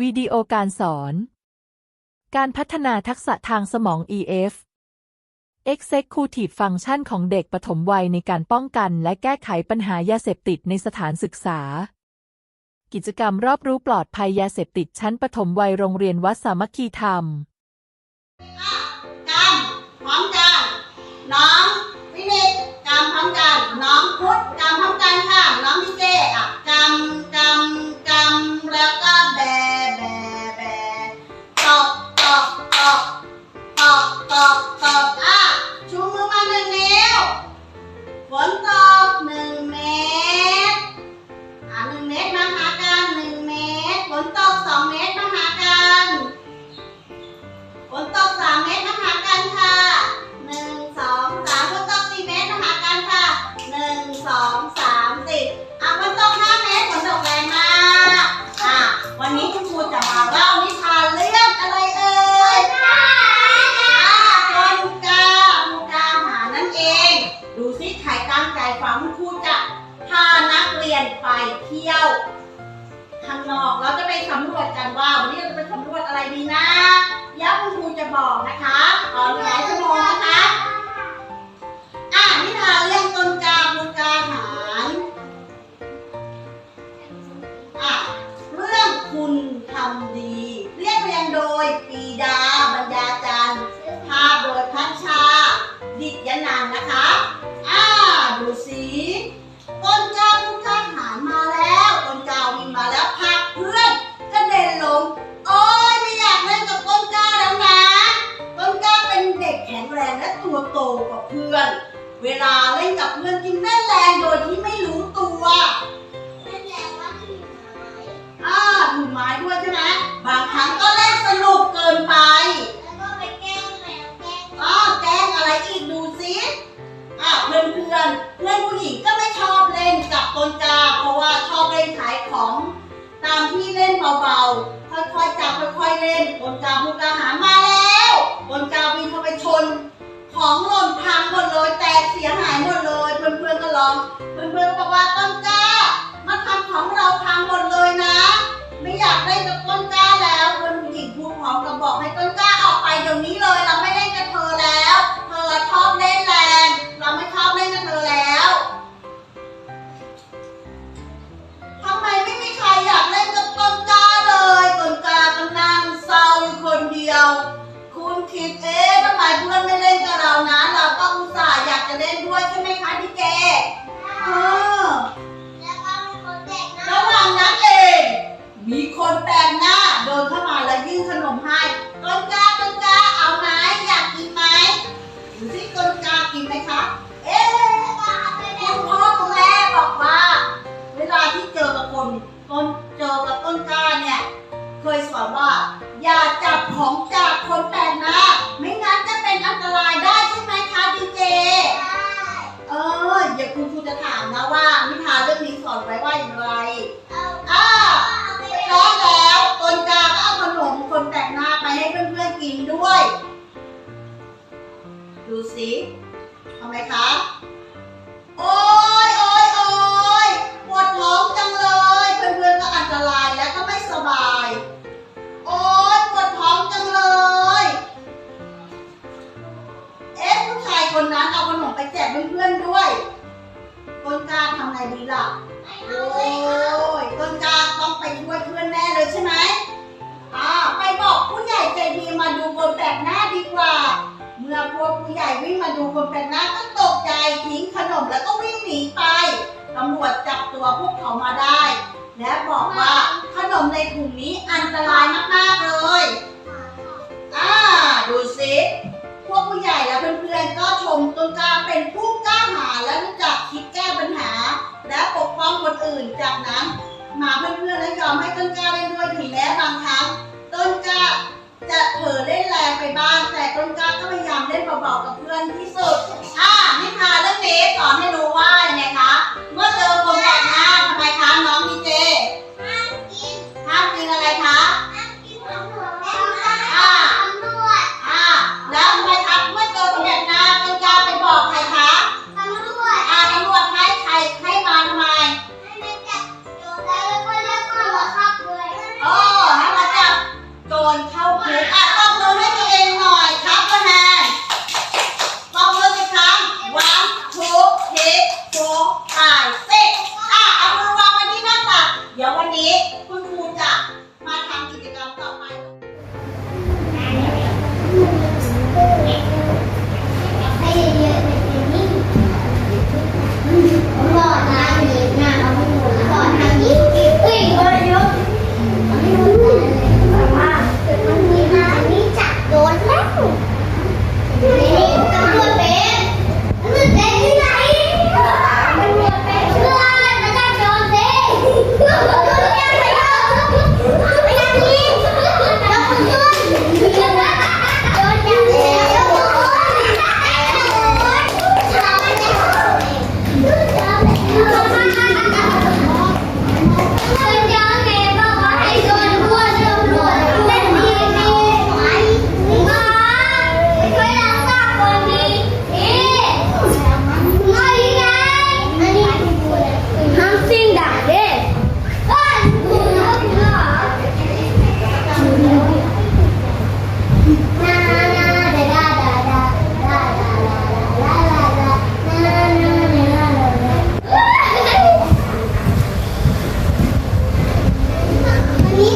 วิดีโอการสอน การพัฒนาทักษะทางสมอง EF Executive Function ของเด็กปฐมวัยในการป้องกันและแก้ไขปัญหายาเสพติดในสถานศึกษา กิจกรรมรอบรู้ปลอดภัยยาเสพติดชั้นปฐมวัยโรงเรียนวัดสามัคคีธรรม กรรมำดี เรียบเรียงโดยปีดาบรรยาจันทร์ภาพโดยพัชชา ดิษยนันนะคะ อ่า ดูสิต้นกาบุกาหารมาแล้วต้นกาวิ่งมาแล้วพักเพื่อนกระเด็นลงโอ๊ยไม่อยากเล่นกับต้นกล้าแล้วนะต้นกล้าเป็นเด็กแข็งแรงและตัวโตกว่าเพื่อน เวลาเล่นกับเพื่อนจึงเล่แรงโดยที่ไม่รู้ตัว อ่าถูกไม้ด้วยใช่ไหมบางครั้งก็เล่นสนุกเกินไปอ๋อแกล้งอะไรอีกดูสิอ่าเพื่อนเพื่อนๆเพื่อนผู้หญิงก็ไม่ชอบเล่นกับต้นกาเพราะว่าชอบเล่นขายของ ตามที่เล่นเบาๆค่อยๆจับค่อยๆเล่นบนกาบุกอาหารมาแล้วบนกาวินเข้าไปชน ของหล่นพังหมดเลยแตกเสียหายหมดเลย เพื่อนๆก็ร้องเพื่อนๆก็บอกว่าต้นกา ของเราพังหมดเลยนะ ไม่อยากได้กับต้นกล้าแล้วเพื่อน ยสอนว่า อย่าจับของจากคนแปลกหน้าไม่งั้นจะเป็นอันตรายได้ใช่ไหมคะดีเจเออเดี๋ยวคุณครูจะถามนะว่านิทานเรื่องนี้สอนไว้ว่าอย่างไรอ่าแล้วแล้วต้นกล้าก็เอาขนมคนแปลกหน้าไปให้เพื่อนๆกินด้วย ดูสิทำไมคะ พื่อนๆด้วย ต้นกล้าทำไงดีล่ะ โอ้ยต้นกล้าต้องไปช่วยเพื่อนแน่เลยใช่ไหมอ่าไปบอกผู้ใหญ่ใจดีมาดูคนแปลกหน้าดีกว่า เมื่อพวกผู้ใหญ่วิ่งมาดูคนแปลกหน้าก็ตกใจทิ้งขนมแล้วก็วิ่งหนีไปตำรวจจับตัวพวกเขามาได้ และบอกว่าขนมในถุงนี้อันตรายมากๆเลย มาเพื่อนๆและยอมให้ต้นกล้าเล่นด้วยถึงแม้บางครั้ง ต้นกล้าจะเผลอเล่นแรงไปบ้าง แต่ต้นกล้าก็พยายามเล่นเบาๆกับเพื่อนที่สุดอ่านิทานเรื่องนี้สอนให้รู้ว่าอย่างไรคะ เมื่อเจอคน ให้ตัวเองหน่อย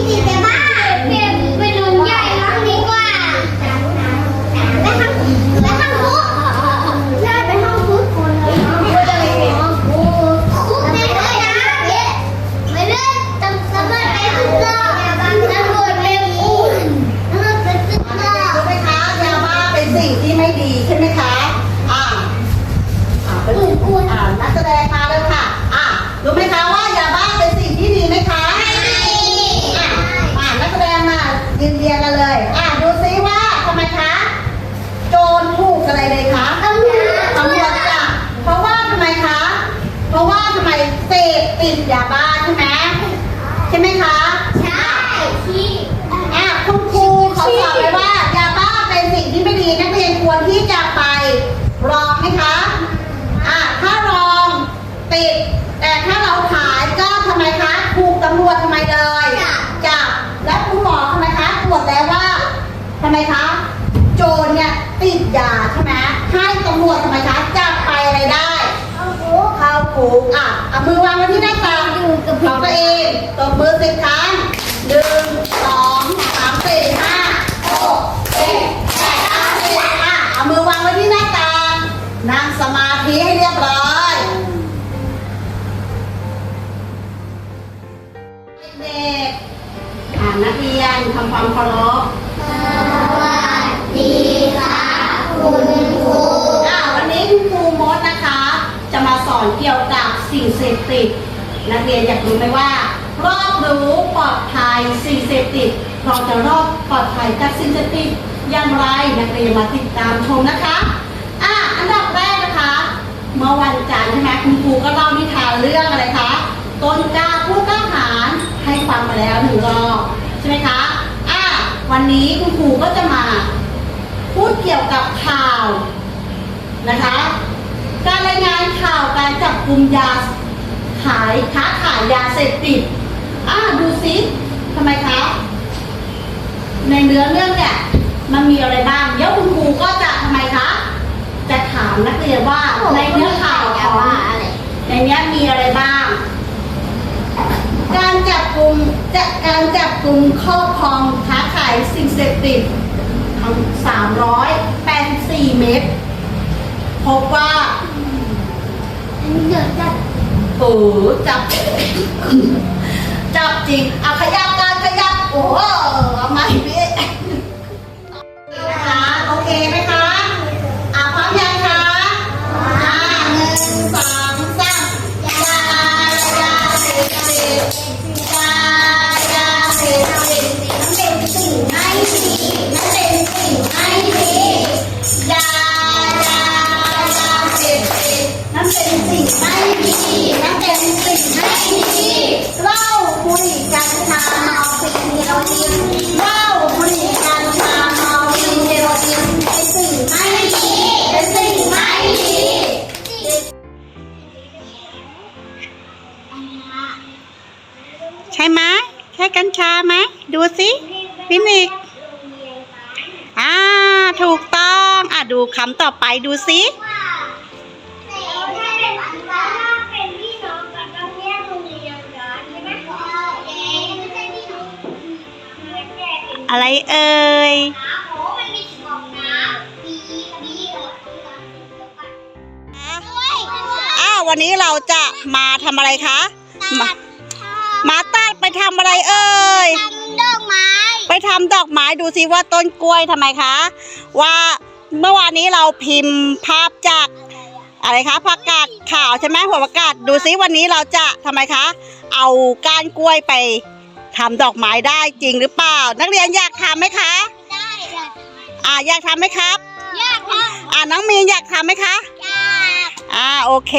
ติดแต่บ้านเก็บไปนมใหญ่ครั้งดีกว่าไปทำไปทำคุกไปห้องคุกคนเลยห้องคุกคุกในเลยนะไม่เล่นตำตำรวจไปขึ้นรอบตำรวจไปอุ้มตำรวจไปขึ้นรอบรู้ไหมคะยาบ้าเป็นสิ่งที่ไม่ดีใช่ไหมคะ อ่าอ่าเป็นอ่านักแสดงมาเลยค่ะ อ่ารู้ไหมคะว่า ยืนเรียงกันเลย อ่าดูซิว่าทำไมคะ โจรถูกอะไรเลยคะตำรวจตำรวจจับเพราะว่าทำไมคะ เพราะว่าทำไมเสพติดยาบ้าใช่ไหมใช่ไหมคะใช่ที่อะคุณครูเขาสอนไว้ว่ายาบ้าเป็นสิ่งที่ไม่ดีนักเรียนควรที่จะไปลองไหมคะอะถ้าลองติด แต่ถ้าเราขายก็ทำไมคะถูกตำรวจทำไมเลยจับและคุณหมอทำไมคะตรวจแล้วว่า ทำไมคะ โจรเนี่ยติดยาใช่ไหมให้ตำรวจทำไมคะจับไปอะไรได้เอาคุกเข้าคุกอะเอามือวางไว้ที่หน้าตาของตัวเองตบมือสิบครั้งหนึ่งสองสามสี่ห้าหกเจ็ดแปดเก้าสิบอะเอามือวางไว้ที่หน้าตานั่งสมาธิให้เรียบร้อยเด็กๆอ่านักเรียนทำความเคารพ พติด นักเรียนอยากรู้ไหมว่า รอบรู้ปลอดภัยสิ่งเสพติด เราจะรอบปลอดภัยจากสิ่งเสพติดอย่างไรนักเรียนมาติดตามชมนะคะอ่าอันดับแรกนะคะ เมื่อวันจันทร์ใช่ไหมคุณครูก็เล่านิทานเรื่องอะไรคะต้นกล้าผู้กล้าหาญให้ฟังมาแล้วหนึ่งรอบใช่ไหมคะอ่าวันนี้คุณครูก็จะมา พูดเกี่ยวกับข่าวนะคะ การรายงานข่าวการจับกลุ่มยา ขายค้าขายยาเสพติดอ่าดูซิทำไมคะ ในเนื้อเรื่องเนี่ย มันมีอะไรบ้างเดี๋ยวคุณครูก็จะทำไมคะ จะถามนักเรียนว่าในเนื้อข่าวของในเนี้ยมีอะไรบ้าง การจับกลุ่มจะการจับกลุ่มครอบครองค้าขายสิ่งเสพติดทั้ง384เมตร พบว่าเดี๋ยวจะ โอ้จับ จับจริงอะขยับการขยับ โอ้โหเอาใหม่พี่นะคะ โอเคไหมคะูสิพี่นิกอ่าถูกต้องอะดูคำต่อไปดูสิอะไรเอ่ยอ้าววันนี้เราจะมาทำอะไรคะมา ทำอะไรเอ่ย ทำดอกไม้ ไปทำดอกไม้ดูสิว่าต้นกล้วยทำไมคะ ว่าเมื่อวานนี้เราพิมพ์ภาพจากอะไรคะผักกาดขาวใช่ไหมหัวผักกาดดูสิวันนี้เราจะทำไมคะ เอาก้านกล้วยไปทำดอกไม้ได้จริงหรือเปล่า นักเรียนอยากทำไหมคะ ได้ค่ะอ่าอยากทำไหมครับยากค่ะอ่าน้องมีนอยากทำไหมคะยาก อ่าโอเค